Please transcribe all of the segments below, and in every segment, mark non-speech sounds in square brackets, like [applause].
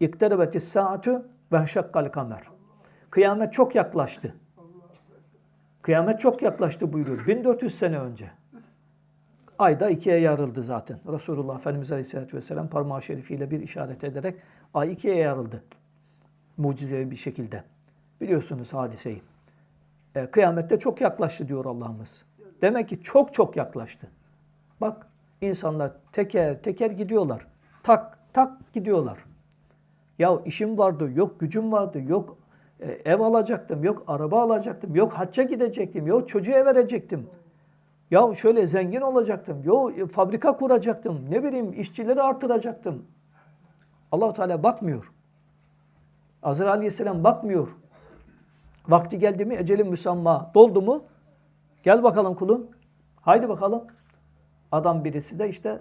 İkterebetis saatü ve şakkal kamer. Kıyamet çok yaklaştı. Kıyamet çok yaklaştı buyuruyor. 1400 sene önce. Ayda ikiye yarıldı zaten. Resulullah Efendimiz Aleyhisselatü Vesselam parmağı şerifiyle bir işaret ederek ay ikiye yarıldı. Mucizevi bir şekilde. Biliyorsunuz hadiseyi. E, kıyamette çok yaklaştı diyor Allah'ımız. Demek ki çok çok yaklaştı. Bak insanlar teker teker gidiyorlar. Tak tak gidiyorlar. Ya işim vardı, yok gücüm vardı, yok e, ev alacaktım, yok araba alacaktım, yok hacca gidecektim, yok çocuğu verecektim. Ya şöyle zengin olacaktım, yok e, fabrika kuracaktım, ne bileyim işçileri artıracaktım. Allahu Teala bakmıyor. Azrail Aleyhisselam bakmıyor. Vakti geldi mi, ecelin müsamma doldu mu? Gel bakalım kulum. Haydi bakalım. Adam birisi de işte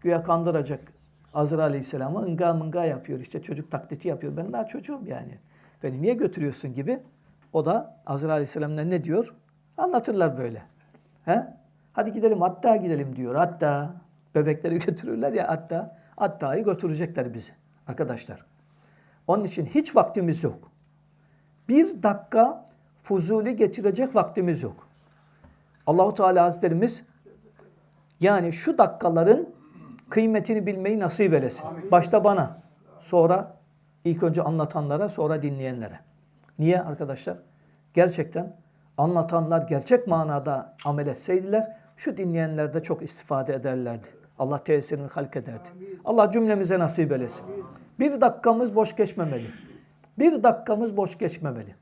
güya kandıracak Azrail Aleyhisselam'ı ınga mınga yapıyor. işte çocuk taklidi yapıyor. Ben daha çocuğum yani. Beni niye götürüyorsun gibi. O da Azrail Aleyhisselam'la ne diyor? Anlatırlar böyle. He? Hadi gidelim hatta gidelim diyor. Hatta bebekleri [laughs] götürürler ya hatta. Hatta'yı götürecekler bizi arkadaşlar. Onun için hiç vaktimiz yok. Bir dakika fuzuli geçirecek vaktimiz yok. Allahu Teala Hazretlerimiz yani şu dakikaların kıymetini bilmeyi nasip eylesin. Başta bana, sonra ilk önce anlatanlara, sonra dinleyenlere. Niye arkadaşlar? Gerçekten anlatanlar gerçek manada amel etseydiler, şu dinleyenler de çok istifade ederlerdi. Allah tesirini halk ederdi. Allah cümlemize nasip eylesin. Bir dakikamız boş geçmemeli. Bir dakikamız boş geçmemeli.